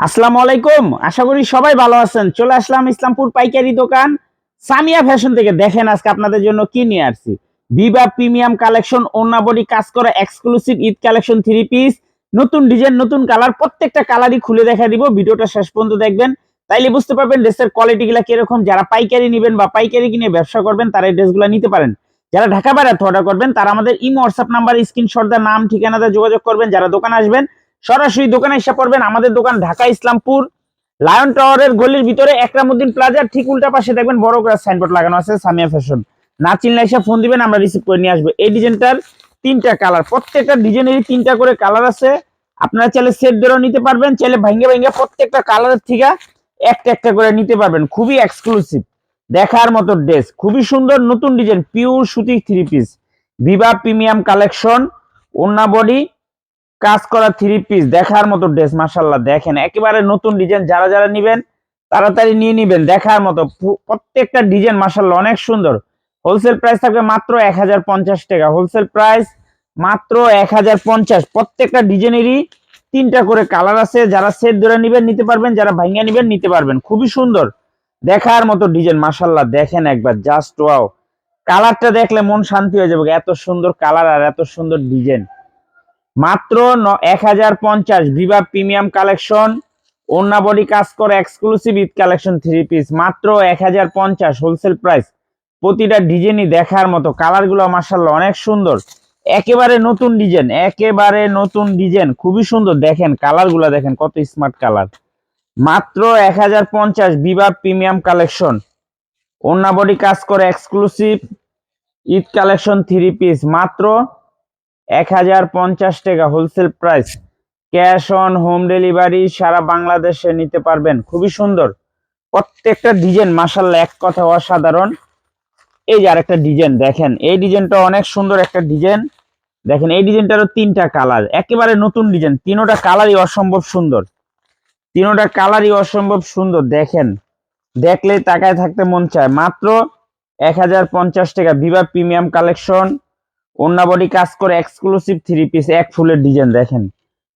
আসসালামু আলাইকুম। আশা করি সবাই ভালো আছেন। চলে আসলাম ইসলামপুর পাইকারি দোকান। সামিয়া ফ্যাশন থেকে দেখেন আজকে আপনাদের জন্য কি নিয়ে আসছি। বিবা প্রিমিয়াম কালেকশন বডি কাজ করা exclusive Eid collection three piece নতুন ডিজাইন নতুন কালার প্রত্যেকটা কালারই খুলে দেখা দিব। ভিডিওটা শেষ পর্যন্ত দেখবেন। তাইলে বুঝতে পারবেন ড্রেসের কোয়ালিটি গুলা কীরকম। যারা পাইকারি নেবেন বা পাইকারি কিনে ব্যবসা করবেন, তারা এই ড্রেসগুলো নিতে পারেন। যারা ঢাকা বাইরে অর্ডার করবেন, তারা আমাদের ইমো, হোয়াটসঅ্যাপ নাম্বার, স্ক্রিনশট দেওয়া নাম, ঠিকানাতে যোগাযোগ করবেন। যারা দোকানে আসবেন সরাসরি দোকানে এসে পড়বেন আমাদের দোকান ঢাকা ইসলামপুর, লায়ন টাওয়ারের গলির ভিতরে একরামুদ্দিন প্লাজার, ঠিক উল্টা পাশে দেখবেন বড় করে সাইনবোর্ড লাগানো আছে, সামিয়া ফ্যাশন না চিনলে এসে ফোন দিবেন, আমরা রিসিভ করে নিয়ে আসব। এই ডিজাইনটার তিনটা কালার প্রত্যেকটা ডিজাইনেরই তিনটা করে কালার আছে। আপনারা চাইলে সেট ধরেও নিতে পারবেন, চাইলে ভাঙ্গে ভাঙ্গে প্রত্যেকটা কালারের থেকে একটা একটা করে নিতে পারবেন, খুবই এক্সক্লুসিভ দেখার মতো ড্রেস খুবই সুন্দর নতুন ডিজাইন পিওর সুতি three piece Viva premium collection ওন্না বডি কাজ করা থ্রি পিস দেখার মতো ড্রেস মাসাল্লাহ দেখেন। একেবারে নতুন ডিজাইন যারা যারা নিবেন, তাড়াতাড়ি নিয়ে নিবেন দেখার মতো। প্রত্যেকটা ডিজাইন মাসাল্লাহ অনেক সুন্দর। হোলসেল প্রাইস থাকবে মাত্র এক হাজার পঞ্চাশ টাকা। হোলসেল প্রাইস মাত্র এক হাজার পঞ্চাশ। প্রত্যেকটা ডিজাইনেরই তিনটা করে কালার আছে। যারা সেট ধরে নিবেন, নিতে পারবেন। যারা ভাঙ্গা নিবেন, নিতে পারবেন। খুবই সুন্দর দেখার মতো ডিজাইন মাসাল্লাহ দেখেন একবার জাস্ট ওয়াও কালারটা দেখলে মন শান্তি হয়ে যাবে। এত সুন্দর কালার আর এত সুন্দর ডিজাইন মাত্র এক হাজার পঞ্চাশ ভিভা প্রিমিয়াম কালেকশন ওন্না বডি কাজ করে exclusive Eid collection three piece মাত্র এক হাজার পঞ্চাশ হোলসেল প্রাইস প্রতিটা ডিজাইনই দেখার মতো কালারগুলো মার্শাল্লাহ অনেক সুন্দর। একেবারে নতুন ডিজাইন একেবারে নতুন ডিজাইন খুবই সুন্দর। দেখেন কালারগুলো দেখেন, কত স্মার্ট কালার মাত্র এক হাজার পঞ্চাশ ভিভা প্রিমিয়াম কালেকশন ওন্না বডি কাজ করে exclusive Eid collection three piece মাত্র এক হাজার পঞ্চাশ টাকা wholesale price cash on home delivery সারা বাংলাদেশে নিতে পারবেন। খুবই সুন্দর। প্রত্যেকটা ডিজাইন মাসাল্লাহ এক কথা অসাধারণ। এই যে আরেকটা ডিজাইন দেখেন। এই ডিজাইনটা অনেক সুন্দর একটা ডিজাইন দেখেন, এই ডিজাইনটারও তিনটা কালার একেবারে নতুন ডিজাইন তিনোটা কালারই অসম্ভব সুন্দর। তিনোটা কালারই অসম্ভব সুন্দর। দেখেন, দেখলে তাকায় থাকতে মন চায়। মাত্র এক হাজার পঞ্চাশ টাকা। ভিভা প্রিমিয়াম কালেকশন ওন্না বডি কাজ করে এক্সক্লুসিভ থ্রি পিস এক ফুলের ডিজাইন দেখেন।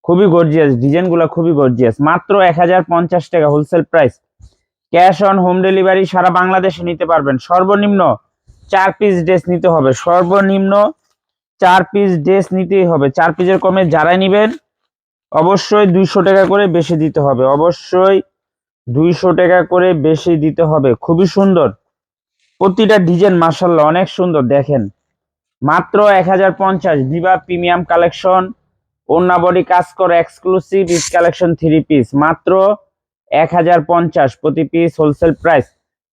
খুবই গর্জিয়াস ডিজাইনগুলা খুবই গর্জিয়াস মাত্র এক হাজার পঞ্চাশ টাকা wholesale price cash on home delivery সারা বাংলাদেশে নিতে পারবেন। সর্বনিম্ন চার পিস ড্রেস নিতে হবে। সর্বনিম্ন চার পিস ড্রেস নিতেই হবে। চার পিসের কমে যারাই নিবেন, অবশ্যই দুইশো টাকা করে বেশি দিতে হবে। অবশ্যই দুইশো টাকা করে বেশি দিতে হবে। খুবই সুন্দর। প্রতিটা ডিজাইন মার্শাল্লাহ অনেক সুন্দর, দেখেন। মাত্র এক হাজার পঞ্চাশ ভিভা প্রিমিয়াম কালেকশন ওন্না বডি কাজ করে এক্সক্লুসিভ ইস কালেকশন থ্রি পিস মাত্র এক হাজার পঞ্চাশ প্রতি piece wholesale price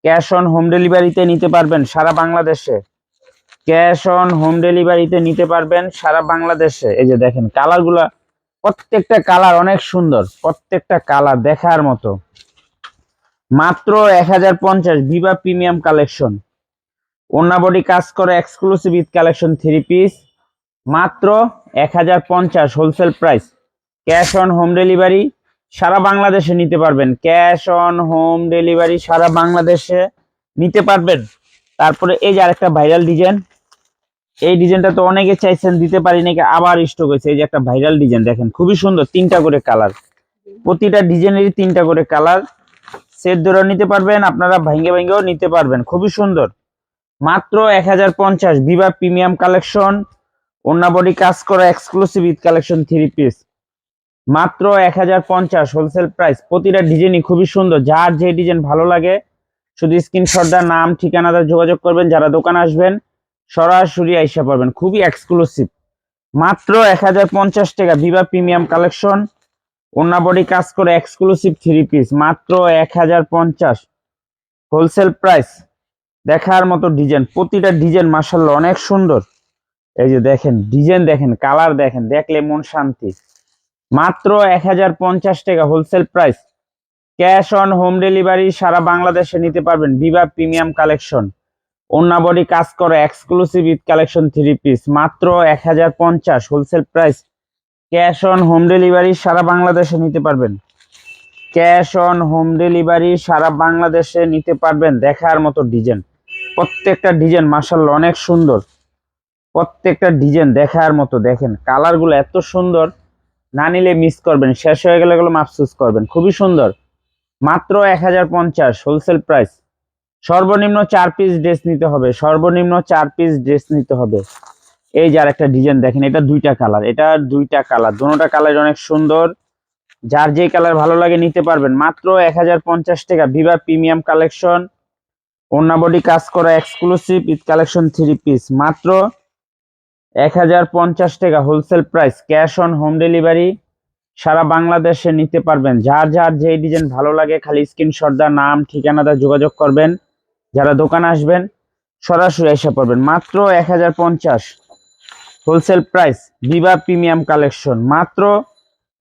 cash on home ডেলিভারিতে নিতে পারবেন সারা বাংলাদেশে। ক্যাশ অন হোম ডেলিভারিতে নিতে পারবেন সারা বাংলাদেশে। এই যে দেখেন, কালারগুলা প্রত্যেকটা কালার অনেক সুন্দর, প্রত্যেকটা কালার দেখার মতো। মাত্র এক হাজার পঞ্চাশ ভিভা প্রিমিয়াম কালেকশন। ওন্না বডি কাজ করে exclusive Eid collection three piece মাত্র এক হাজার পঞ্চাশ wholesale price cash on home delivery সারা বাংলাদেশে নিতে পারবেন। ক্যাশ অন হোম ডেলিভারি সারা বাংলাদেশে নিতে পারবেন। তারপরে এই যে আরেকটা ভাইরাল ডিজাইন এই ডিজাইনটা তো অনেকে চাইছেন, দিতে পারি নাকি আবার স্টক হয়েছে। এই যে একটা ভাইরাল ডিজাইন দেখেন, খুবই সুন্দর, তিনটা করে কালার প্রতিটা ডিজাইনেরই তিনটা করে কালার সেট ধরে নিতে পারবেন, আপনারা ভাঙ্গে ভাঙ্গেও নিতে পারবেন, খুবই সুন্দর। মাত্র এক হাজার পঞ্চাশ ভিভা প্রিমিয়াম কালেকশন ওন্না বডি কাজ করা exclusive Eid collection three piece মাত্র এক হাজার পঞ্চাশ হোলসেল প্রাইস প্রতিটা ডিজাইনই খুবই সুন্দর। যার যে ডিজাইন ভালো লাগে, শুধু স্ক্রিনশট দেওয়ার নাম ঠিকানাটা যোগাযোগ করবেন। যারা দোকানে আসবেন, সরাসরি আইসা পাবেন। খুবই এক্সক্লুসিভ মাত্র এক হাজার পঞ্চাশ টাকা ভিভা প্রিমিয়াম কালেকশন ওন্না বডি কাজ করে এক্সক্লুসিভ থ্রি পিস মাত্র এক হাজার পঞ্চাশ। হোলসেল প্রাইস দেখার মতো ডিজাইন প্রতিটা ডিজাইন মার্শাল্লাহ অনেক সুন্দর। এই যে দেখেন ডিজাইন দেখেন কালার দেখেন, দেখলে মন শান্তি। মাত্র এক হাজার পঞ্চাশ টাকা wholesale price cash on home delivery সারা বাংলাদেশে নিতে পারবেন। বিভা প্রিমিয়াম কালেকশন ওন্না বডি কাজ করে exclusive Eid collection three piece মাত্র এক হাজার পঞ্চাশ wholesale price cash on home delivery সারা বাংলাদেশে নিতে পারবেন। ক্যাশ অন হোম ডেলিভারি সারা বাংলাদেশে নিতে পারবেন। দেখার মতো ডিজাইন প্রত্যেকটা ডিজাইন মার্শাল্লাহ অনেক সুন্দর। প্রত্যেকটা ডিজাইন দেখার মতো, দেখেন। কালারগুলো এত সুন্দর, না নিলে মিস করবেন। শেষ হয়ে গেলে এগুলো মাফসুস করবেন। খুবই সুন্দর। মাত্র এক হাজার পঞ্চাশ হোলসেল প্রাইস সর্বনিম্ন চার পিস ড্রেস নিতে হবে। সর্বনিম্ন চার পিস ড্রেস নিতে হবে। এই যে আর একটা ডিজাইন দেখেন, এটা দুইটা কালার। এটা দুইটা কালার। দুটোটা কালার অনেক সুন্দর। যার যে কালার ভালো লাগে নিতে পারবেন। মাত্র এক হাজার পঞ্চাশ টাকা। ভিভা প্রিমিয়াম কালেকশন ওন্না বডি কাজ করা exclusive Eid collection three piece মাত্র এক হাজার পঞ্চাশ টাকা wholesale price cash on home delivery সারা বাংলাদেশে নিতে পারবেন। যার যার যে ডিজাইন ভালো লাগে খালি স্ক্রিনশট দা নাম, ঠিকানা যোগাযোগ করবেন। যারা দোকানে আসবেন, সরাসরি এসে পড়বেন। মাত্র এক হাজার পঞ্চাশ wholesale price Viva premium collection মাত্র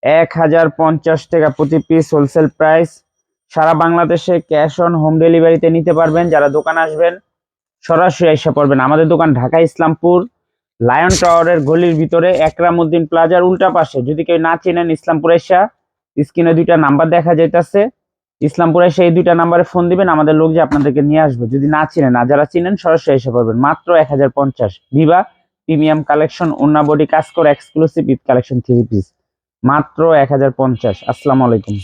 এক হাজার পঞ্চাশ টাকা প্রতি পিস হোলসেল প্রাইস সারা বাংলাদেশে ক্যাশ অন হোম ডেলিভারিতে নিতে পারবেন। যারা দোকান আসবেন, সরাসরি এসে পড়বেন। আমাদের দোকান ঢাকা ইসলামপুর, লায়ন টাওয়ারের গলির ভিতরে একরামুদ্দিন প্লাজার উল্টা পাশে। যদি কেউ না চেনেন ইসলামপুর এসা, স্ক্রিনে দুইটা নাম্বার দেখা যাইতাছে। ইসলামপুর এসে এই দুইটা নাম্বারে ফোন দিবেন, আমাদের লোক যে আপনাদেরকে নিয়ে আসবে। যদি না চিনেন আর যারা চিনেন, সরাসরি এসে পড়বেন। মাত্র এক হাজার পঞ্চাশ। ভিভা প্রিমিয়াম কালেকশন ওন্না বডি কাজ করে, exclusive Eid collection three piece. মাত্র এক হাজার পঞ্চাশ। আসসালামু আলাইকুম।